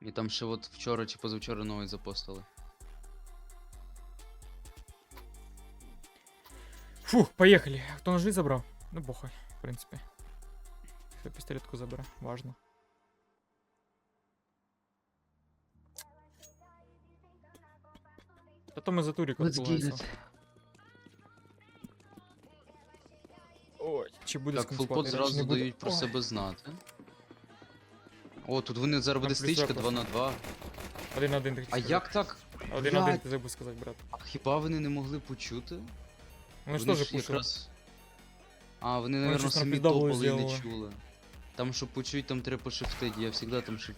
І там ще от вчора чи позавчора новий запостили. Фух, поехали. Хто ножи забрав? Ну, похуй, в принципі. Хто пістолетку забере, важно. Та то ми за турік відбувається. Ой, чи буде Так, сконспати, фулпот чи зразу буде? дають про Ой, себе знати. О, тут вони зараз Там буде стичка 2 на 2. Один на один ти А хотів як так? Один на один ти забув сказати, брат. А хіба вони не могли почути? Вони ж теж ж пушили. якраз. А, вони, Вони наверно, щось на самі топали і не зробили. чули. Там, щоб почуть, там треба пошифтити, я завжди там шиф...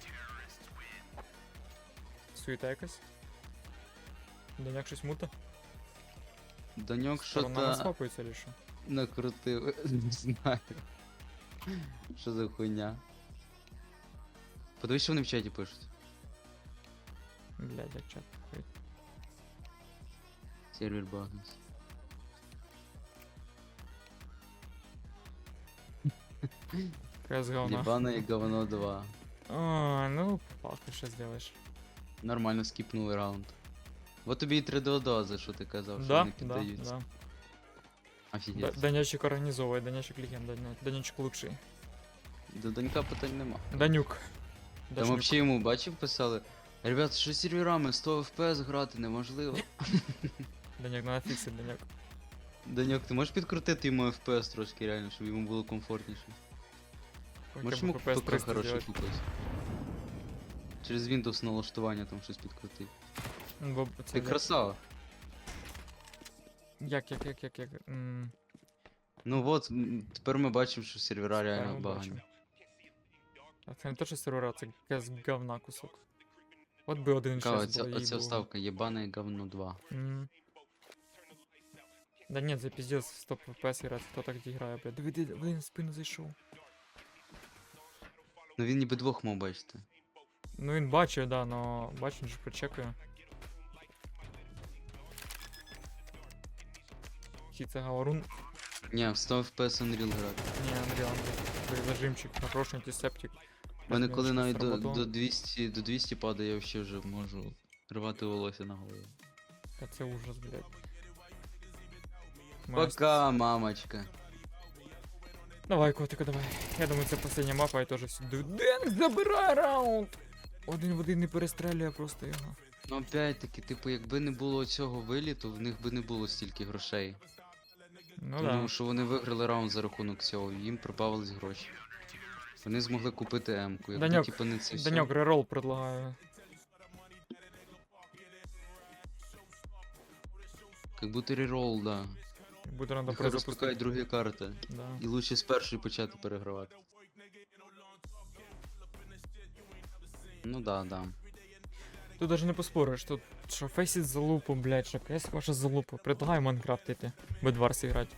Суєта якась. Даняк щось мута. Даньок що Сторона не то що? накрутив. Не знаю. Що за хуйня? Подивись, що вони в чаті пишуть. Блядь, як чат. Хуй. Сервер багнувся. Каз говна. Єбане говно 2. А, ну, попав, ти що зробиш. Нормально скіпнули раунд. Вот тобі і 3 дози, що ти казав, що Да, вони да, піддаються. да. Да- Офігеть. Данячик організовує, Данячик легенда, Даня- Данячик лучший. До Данька питань нема. Данюк. Там Дашнюк. взагалі йому бачив писали. Ребят, що з серверами 100 FPS грати неможливо. Даняк, надо фіксить, Даняк. Даньок, ти можеш підкрутити йому FPS трошки реально, щоб йому було комфортніше. Можеш йому ПК 300 хороший купити. Через Windows налаштування там щось підкрутити. Ну, бо це Ти як- красава. Як, як, як, як, як. м, Ну от, м, тепер ми бачимо, що сервера реально ми багані. А це не те, що сервера, це якась говна кусок. От би один Кава, час оця, було, оця вставка єбане говно 2. М. Да нет, за пиздец 100 FPS играть, кто так грає, блядь. Диви, диви, блин, в спину зайшов. Ну він ніби двох мав бачити. Ну він бачив, да, но він же прочекує. Хі це говорун. Ні, в 100 FPS Unreal грати. Не, Unreal, блядь. Зажимчик, хороший антисептик. У мене коли навіть до, до 200, до 200 падає, я вообще вже можу рвати волосся на голові. Та це ужас, блядь. Моя Пока, мамочка. Давай, котику, давай. Я думаю, це остання мапа і теж все. Ден, забирай раунд! Один в один не перестрелює просто його. Ну опять-таки, типу, якби не було цього виліту, в них би не було стільки грошей. Ну Тому да. що вони виграли раунд за рахунок цього, їм прибавились гроші. Вони змогли купити М-ку. Якби Даньок, типу не це все. Данек, рерол предлагаю. Як будто рерол, да. Буде надо Нехай розпускають другі карти. Да. І лучше з першої почати перегравати. Ну да, да. Тут даже не поспориш, тут що фейсить залупу, блядь, що кес ваша залупа. Предлагаю Майнкрафт іти. Бедварс грати.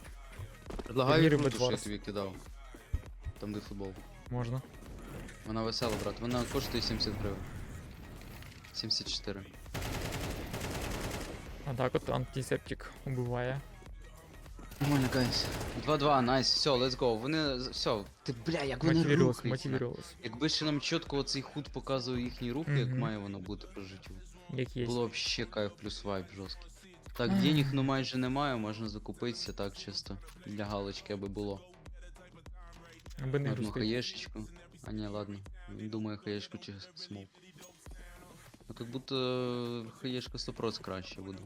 Предлагаю ігру, що я Bedwars. тобі кидав. Там де футбол. Можна. Вона весела, брат. Вона коштує 70 гривень. 74. А так от антисептик убиває. Нормально, гайс. 2-2, найс, все, let's go. Вони. Все. Ти бля, як вони Мотивірувалось, рухаються. мотивірувалось. Якби ще нам чітко оцей худ показував їхні рухи, як Мгм. має воно бути по життю. Як є. Було вообще кайф плюс вайб жорсткий. Так, денег ну майже немає, можна закупитися так чисто. Для галочки, аби було. Аби не Одну грустить. хаєшечку. А ні, ладно. Він думає хаєшку чи смок. Ну как будто хаєшка 100% краще буде.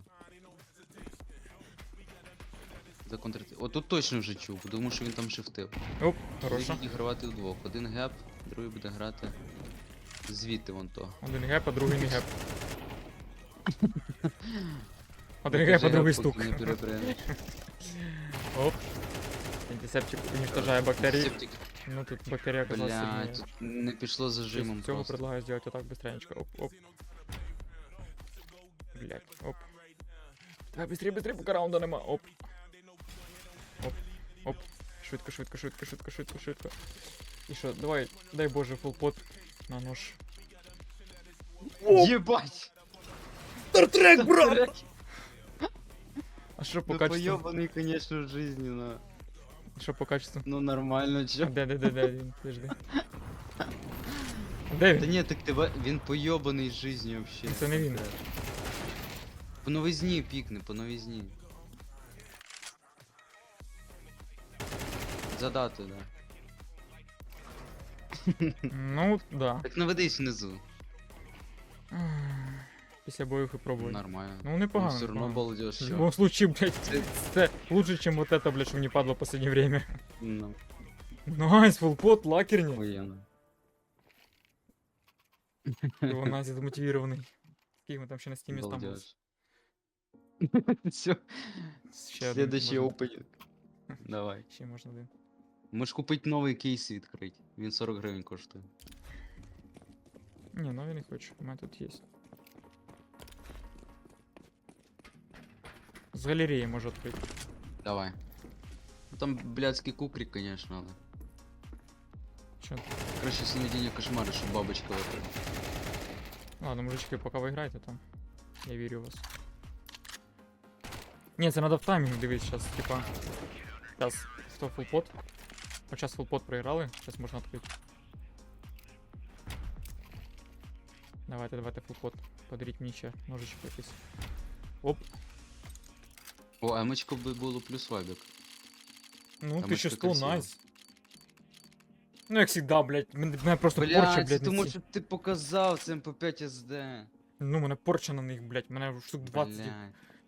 Законтрити. О, тут точно вже чув, тому що він там шифтив. Оп, хороша. Будуть грати вдвох. Один геп, другий буде грати звідти вон то. Один геп, а другий не геп. Один геп, а другий стук. Не. Оп. Антисептик уничтожає бактерії. Септик. Ну тут бактерія оказалась Бля, сильнее. тут не пішло зажимом Цього просто. предлагаю сделать вот так быстренечко. Оп, оп. Блять, оп. Давай быстрее, быстрее, пока раунда нема. Оп. Оп, оп. Швидко, швидко, швидко, швидко, швидко, швидко. І що, давай, дай боже, фулпот на нож. Єбать! Стартрек, брат! А що по Ну качеству? поёбаный, конечно, в жизни, но... Що по качеству? Ну нормально, чё? Де, де, де, де, він, подожди. Де Та він? ні, так тебе він пойобаний з жизнью вообще. Це не він. По новизні пікне, по новизні. Задати, да. Ну, да. Так наведись внизу Після боїв і пробую. Нормально. Ну, непогано. все равно непогано. балдеж. В любом случае, блядь, Це- это лучше, чем вот это, блядь, что мне падло в последнее время. Ну, Найс, фулпот, лакерни. охуєнно. Его Назя замотивированный. Какие мы там ще на стиме там Балдеж. Все, Ще один следующий можна- опенинг. Давай. Ще можна один. Можеш купити новий кейс і відкрити. Він 40 гривень коштує. Ні, ну я не хочу, у мене тут є. З галереї можу відкрити. Давай. Ну, Там блядський кукрик, конечно, але. Що? Краще сновидіння кошмари, щоб бабочка випала. Ладно, мужички, поки ви граєте там. Я вірю в вас. Ні, це треба в таймінг дивитися зараз, типа. Зараз хто фулпот. От зараз фулпот проіграли, зараз можна відкрити. Давайте, давайте фулпот. Подаріть мені ще ножичок якийсь. Оп. О, емочко би було плюс вайбик. Ну, Там 1100, красиво. найс. Ну, як завжди, блядь, мене, мене просто порча, Бля, блядь, це на тому ці- що ти показав це МП5 SD. Ну, мене порча на них, блядь, мене штук 20 Бля. в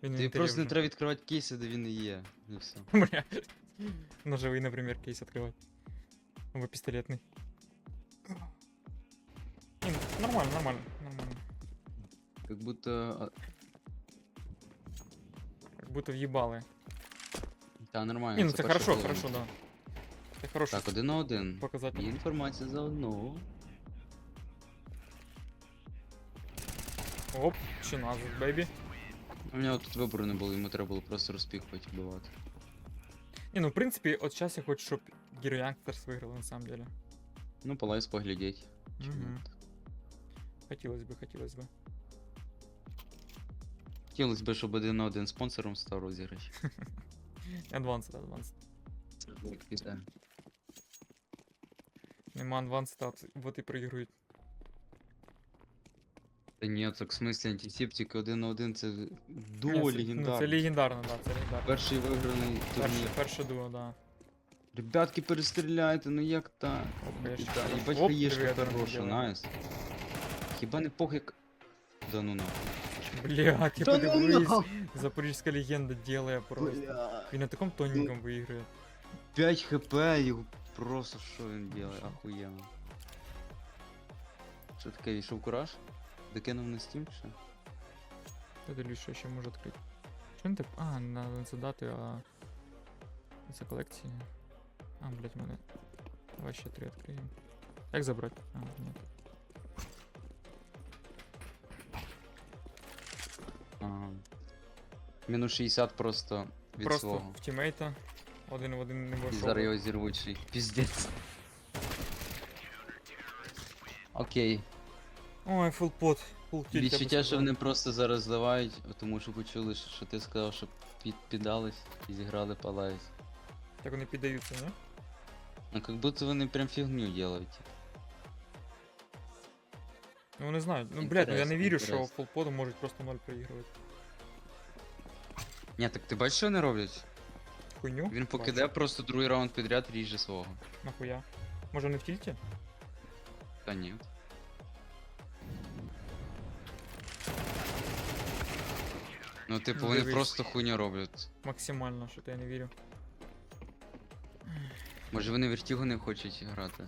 Тобі інвентарі просто не вже. треба відкривати кейси, де він і є. І все. Бля. Ножевый, например, кейс открывать. Або пистолетный. Не, ну, нормально, нормально, нормально. Как будто. а, Как будто въебалы. Та нормально. Не, ну это перша хорошо, половина. хорошо, да. Это хороший Так, один на один. показатель. Є інформація за одного. Оп, чиназус, бэйби. У нього тут вибору не було, йому треба було просто розпіхувати вбивати. Не, ну в принципе, от сейчас я хочу, чтобы Герой Янктерс выиграл на самом деле. Ну, полайс поглядеть. Чому Мгм. ні? Хотелось бы, хотелось бы. Хотілося б, щоб один на один спонсором став розіграш. Advanced, advanced. Пізда. Нема advanced, а вот и проигрывает. Та ні, так в смислі антисептик один на один це дуо це- Ну, це легендарне. легендарно, да, це легендарно. Перший виграний Перше, турнір. перше дуо, да. Ребятки, перестріляйте, ну як так? Оп, хаєшка. Да, Їбать Оп, хаєшка диви, як хороша, ділає. найс. Хіба не пох як... Да ну нахуй. Блядь, я ну подивись. Запорізька легенда делає просто. Бля. Він на такому тоненькому виіграє. 5 хп, його просто що він делає, охуєнно. Що таке, війшов кураж? Докинув на стім ще? Я дивлюсь, що ще може відкрити. Що він так? А, на задати, а. Це колекції. А, блядь, в мене. Давай ще три відкриємо. Як забрати? А, ні. Мінус 60 просто від Просто свого. в тімейта. Один в один не І вийшов. зараз його зірвуть ще й. Піздець. Окей. Ой, фулпот. Фул кіль, я би Відчуття, що вони просто зараз зливають, тому що почули, що що ти сказав, що під, піддались і зіграли палайс. Так вони піддаються, ні? Ну как будто вони прям фігню делають. Ну не знаю. Ну, блядь, ну я не Інтересно, вірю, що інтересно. фулподу можуть просто ноль проігрувати. Ні, так ти бачиш, що вони роблять? Хуйню? Він Бачу. просто другий раунд підряд ріже свого. Нахуя? Може не в тільті? Та ні. Ну, типу, вони дивись. просто хуйню роблять. Максимально, що то я не вірю. Може вони вертігу не хочуть грати.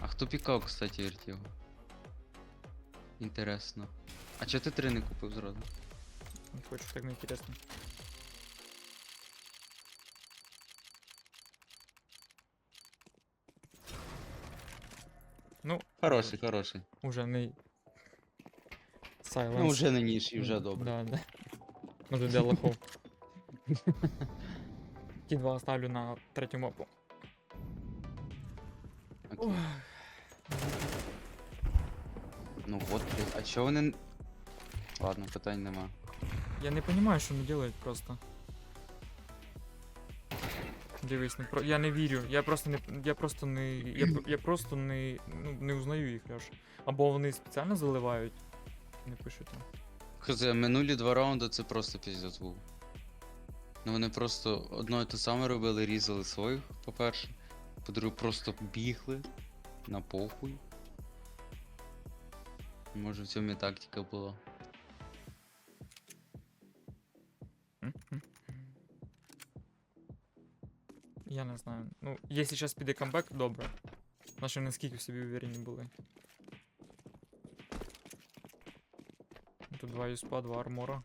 А хто пікав, кстати, вертігу? Інтересно. А чого ти три не купив зразу? Не хочу, так не интересно. Ну, Хороший, хороший. уже не... Silence. Ну, вже не ніж і вже М, добре. Да, да. Може для лохов. Ті два оставлю на третю мапу. Окей. Ну от, блядь, а чого вони. н- Ладно, питань нема. Я не понимаю, що вони делають просто. Дивись, ну про я не вірю. Я просто не я просто не. Я, я просто не, ну, не узнаю їх, Льош. Або вони спеціально заливають. Не пишуть там. Хз, минулі два раунди це просто піздець був. Ну вони просто одно і те саме робили, різали своїх, по-перше. По-друге, просто бігли на похуй. Може в цьому і тактика була. Я не знаю. Ну, якщо зараз піде камбек, добре. Наші наскільки в собі уверені були. Тут два юспа, два армора.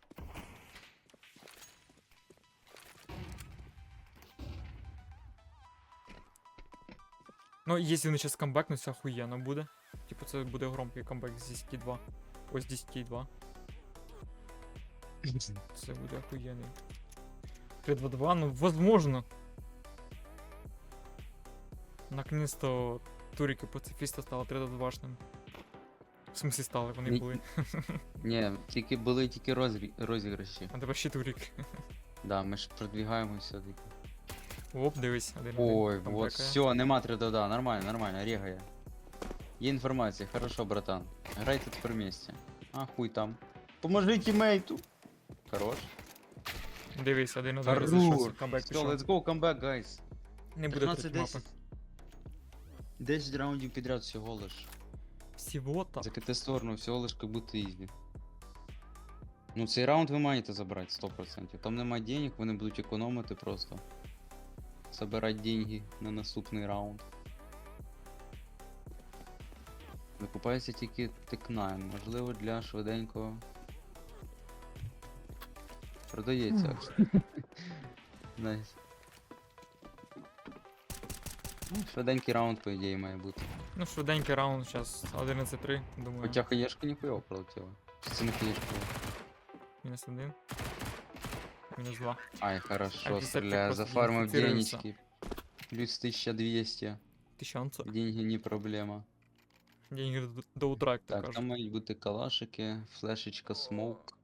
Ну, якщо вони зараз камбекнуть, це охуєнно буде. Типу це буде громкий камбек з 10-2. Ось 10-2. Це буде охуєнний. 3-2-2, ну возможно. Наконец-то турики пацифіста стали 3-2-шним. В смысле стали, вони Ні- були. Ні, тільки були тільки розрі... розіграші. А тепер ще турик. Да, ми ж продвігаємося все-таки. Оп, дивись, один Ой, один вот, все, нема 3 да, нормально, нормально, регає. Є інформація, хорошо, братан. Грайте тепер вместе. А, хуй там. Поможи тімейту. Хорош. Дивись, один один Хорош. розійшовся, камбек Все, пішов. let's go, comeback, guys. Не буде третьої 13-10. Мапи. 10 раундів підряд всього лиш. Всего так. За КТ сторону всього лиш как будто ізі. Ну цей раунд ви маєте забрати 100%. Там немає денег, вони будуть економити просто. Забирати деньги на наступний раунд. Викупається тільки тик-9, можливо для швиденького. Продається. Найс. Ну, Швиденький раунд, по ідеї, має бути. Ну, швиденький раунд, зараз 11-3, думаю. Хоча хаєшка ніхуйово пролетіла. Чи це не хаєшка? Мінус один. Мінус два. Ай, хорошо, Антисептик стреляю, просто зафармив дезинфицируется. денежки. Плюс 1200. Тисячонцо. Деньги не проблема. Деньги до, до утра, як то Так, кажуть. там мають бути калашики, флешечка, смоук.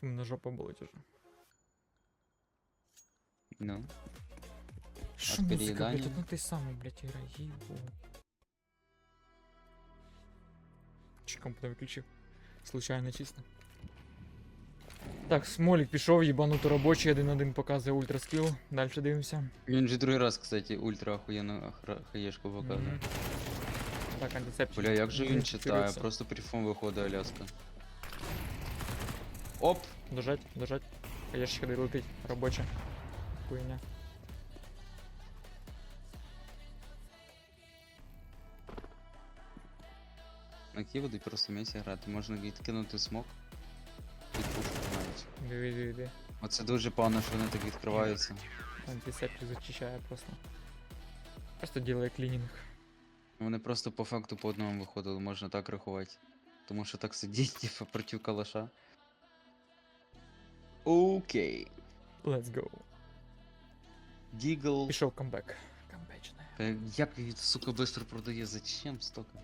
Фу, на жопа болить уже. Ну. Що От музика, блядь, переїдання. одно те саме, блядь, грає, їбу. Чи комп'ютер виключив? Случайно чисто. Так, Смолік пішов, їбануто робочий, один-один показує ультраскіл. Далі дивимося. Він же другий раз, кстати, ультра охуєнну охра- хаєшку показує. Мгм. Так, антисептик. Бля, як же він читає, Дезінфіцирується. просто прифон виходить Аляска. Оп! Дожать, дожать. Хаєшечка де летить, робоча. Хуйня. На Кі будуть просто месі грати, можна відкинути смок. Під пушку навіть. Диви, диви, диви. Оце дуже погано, що вони так відкриваються. Антисептик зачищає просто. Просто делає клінінг. Вони просто по факту по одному виходили, можна так рахувати. Тому що так сидіть, типа, проти калаша. Окей. Let's go. Дігл. Пішов камбек. Камбечне. Та Як він, сука, быстро продає? Зачем столько?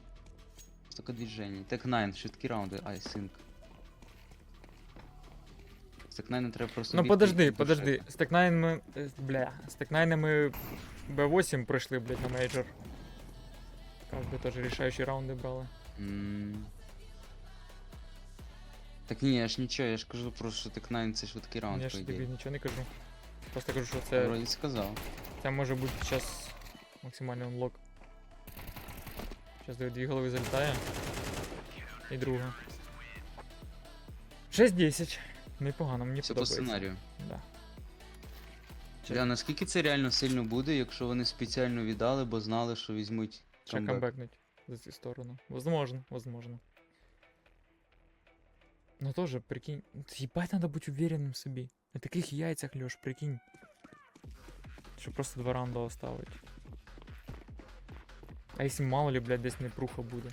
Столько движений. Так 9, швидкі раунди, ай, синк. З так 9 треба просто. Ну подожди, і подожди. душити. З текнайнами. е, Бля, з текнайнами Б8 пройшли, блядь, на мейджор. Как бы теж рішаючі раунди брали. М. Так ні, я ж нічого, я ж кажу просто, що так 9 це швидкий раунд, Я по ж тобі ідеї. нічого не кажу. Просто кажу, що Я це, вроді сказав. це може бути зараз максимальний унлок. Зараз дві голови залітає. І друга. 6-10. Непогано, мені Все по подобається. сценарію. Да. Бля, наскільки це реально сильно буде, якщо вони спеціально віддали, бо знали, що візьмуть Ще камбек? камбекнуть за цю сторону. Возможно, возможно. Но тоже, прикинь, ебать надо быть уверенным в собі. На таких яйцях, Лёш, прикинь. Щоб просто два раунда оставить. А если мало ли, блядь, десь непруха буде.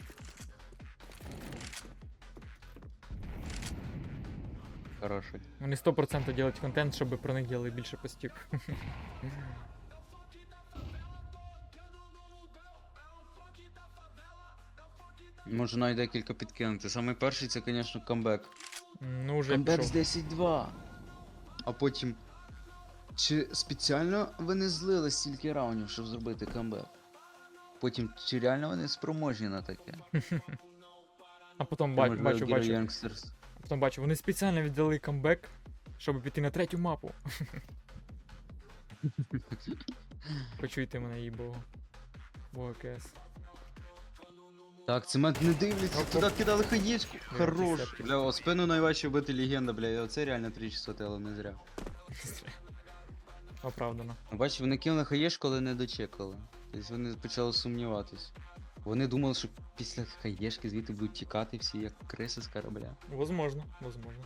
Хороший. Вони 100% делать контент, щоб про них делали більше постів. Можу навіть декілька підкинути. Самий перший це, звісно, камбек. Ну, вже Камбек з 10-2. А потім. Чи спеціально вони злили стільки раундів, щоб зробити камбек? Потім, чи реально вони спроможні на таке? А потім Чи, бач, бачу, бачу, Youngsters? потім бачу, вони спеціально віддали камбек, щоб піти на третю мапу. Почуйте мене, їй богу. Бога КС. Так, цемент не дивляться, Оп, туди кидали хаєчку. Хорош. Бля, о, спину найважче вбити легенда, бля, і оце реально 3 часа тело не зря. Оправдано. Ну, Бачиш, вони кинули хаєшку, але не дочекали. Тобто вони почали сумніватись. Вони думали, що після хаєшки звідти будуть тікати всі, як криси з корабля. Возможно, возможно.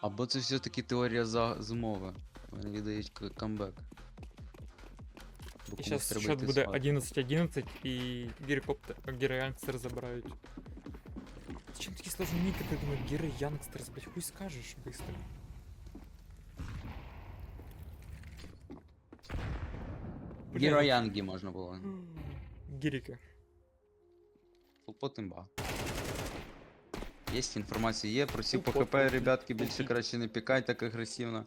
Або це все-таки теорія за... змови. Вони віддають камбек. Бо І комусь зараз треба счет йти буде спати. 11-11 і гіркоптер, Гіри Янкстер забирають. Зачем такі сложні ніки, ти думаю, Гіри Янкстерс, блять, хуй скажеш быстро. Бля, Гіро Янгі можна було. Гіріки. Потимба. Є інформація, є про всі по Тупо ХП, тупі, ребятки, більше тупі. краще не пікать так агресивно.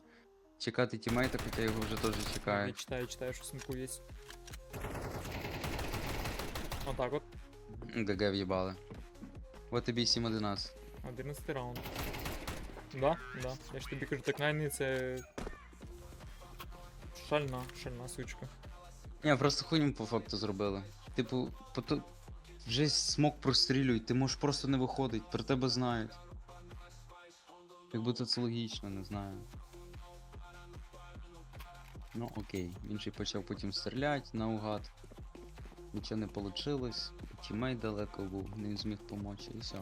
Чекати тімейта, хоча його вже теж Я чекають. читаю, читаю, що смку є. Отак от. ГГ в'їбали. Вот тобі 7-11. 11 раунд. Да, да. Я ж тобі кажу, так найний це. Шальна, шальна сучка. Ні, просто хуйню по факту зробили. Типу, пото... вже смок прострілюють, ти можеш просто не виходить, про тебе знають. Як будто це логічно, не знаю. Ну окей, інший почав потім стріляти наугад. Нічого не вийшло. Тімейт далеко був, не зміг помочі і все.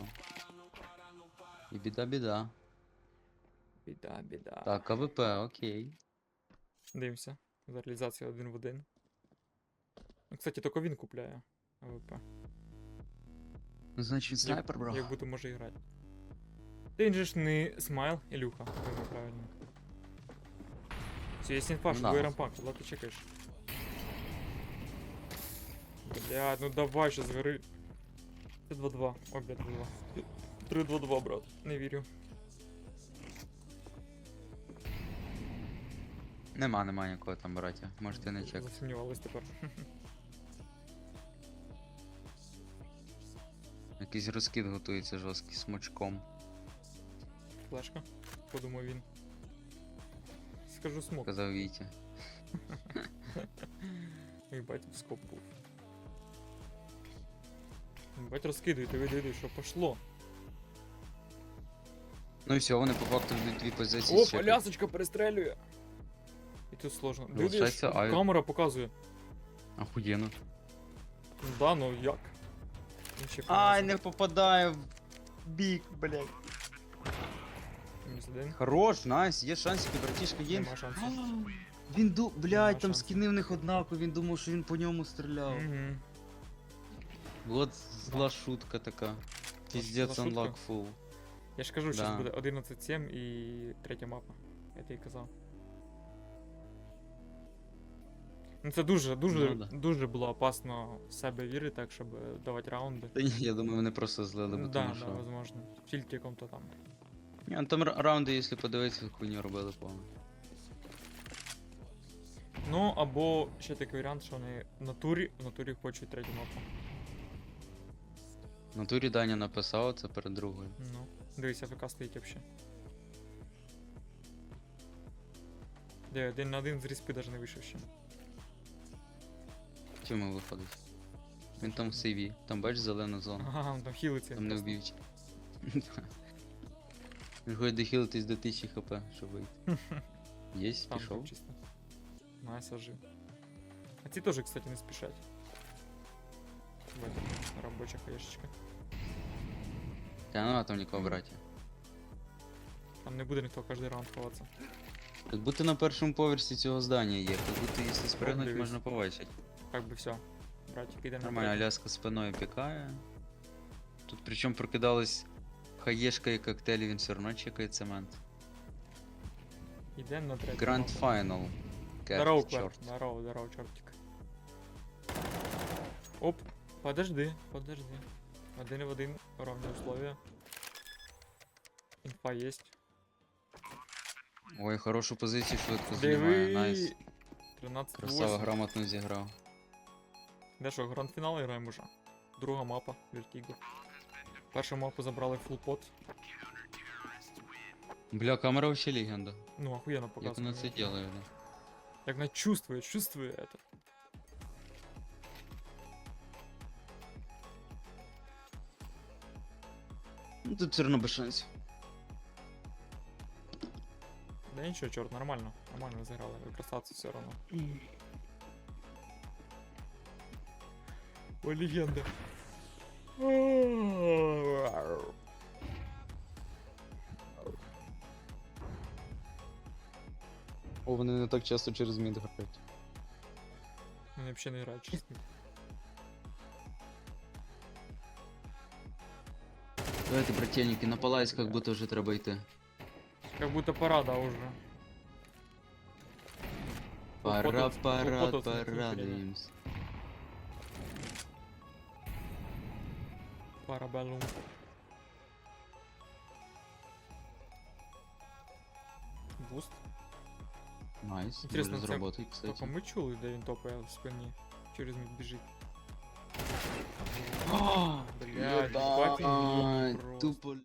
І біда-біда. Біда, біда. Так, АВП, окей. Дивимося. За реалізацію один в один. Ну, кстати, тільки він купляє АВП. Ну, значить, снайпер, бро. Як будто може грати. Він же ж не смайл, Ілюха, правильно. Все, інфа, що Да. двоє рампак, куди ти чекаєш? Блядь, ну давай ще згори. Це 2-2. О, блядь, 2-2. 3-2-2, брат. Не вірю. Нема, нема нікого там, браття. Можете не чекати. Засумнівались тепер. Якийсь розкид готується жорсткий смочком. Флешка. Подумав він. Скажу смок. Казав Вітя. Ебать, в скоп був. Ебать розкидуй, диви, диви, що пошло. Ну і все, вони по факту йдуть дві позиції. О, чекають. колясочка перестрелює. І тут сложно. Диви, Залишається авіа. камера показує. Охуєнно. Ну Да, ну як? Він ще Ай, не попадає в бік, блядь. Один. Хорош, найс, є шансики, братішка, є. Нема шансу. Він ду, блядь, там шансу. скини в них однакові, він думав, що він по ньому стріляв. Угу. Вот зла шутка така. Піздець шутка? unlock full. Я ж кажу, зараз Да. буде 11-7 і третя мапа. Я тобі казав. Ну це дуже, дуже, Ну да. дуже було опасно в себе вірити, так, щоб е, давати раунди. Та ні, я думаю, вони просто злили, бо да, тому да, що. возможно. В тільки якому-то там. Ні, ну там ра- раунди, якщо подивитися, хуйню робили повно. Ну, або ще такий варіант, що вони в натурі, в натурі хочуть третю мапу. В натурі Даня написав це перед другою. Ну, дивись, АФК стоїть вообще. Де, один на один з різки навіть не вийшов ще. Чому виходить? Він там в CV, там бачиш зелена зона. Ага, там хілиться. Там не вб'ють. Хоче дохилитись до 1000 хп, щоб вийти. Єсть, Там пішов. чисто. Найс, ожив. А ці теж, кстати, не спішать. Вот, робоча хаєшечка. Та ну а там нікого браті. Там не буде ніхто кожен раунд ховатися. Як будто на першому поверсі цього здання є, як будто якщо спригнуть, дивись. можна побачити. Как би все. Братик, підемо Нормально. Аляска спиною пікає. Тут причому прокидались хаєшка і коктейлі, він все одно чекає цемент. Ідемо на третю. Grand. Final. Здорово, Клэр. чорт. Здорово, здорово, чертик. Оп, подожди, подожди. Один в один ровные условия. Инфа есть. Ой, хорошу позицію швидко займає. Найс. Диви! 13 Красава, грамотно зіграв. Де що, гранд-фінал граємо вже? Друга мапа, Вертіго. Першу мапу забрали фулпот. Бля, камера вообще легенда. Ну, охуєнно Як показує. вона це делає, да. Як вона чувствує, чувствує это. Ну тут все одно без шансів. Да нічого, чорт, нормально. Нормально зіграли. Ви красавці все одно. О, легенда. О, вони не так часто через мід грають. Вони взагалі не грають чесно. Давайте, брательники, на палайс, как будто вже треба йти. Как будто пора, да, уже. Пора, Фото- пора, пора, Пара баллон. Буст. Найс, Інтересно, дуже це зработай, Только кстати. ми чули, де він топає в спині. Через мід біжить. Блядь, Єбать, бать, просто. Тупо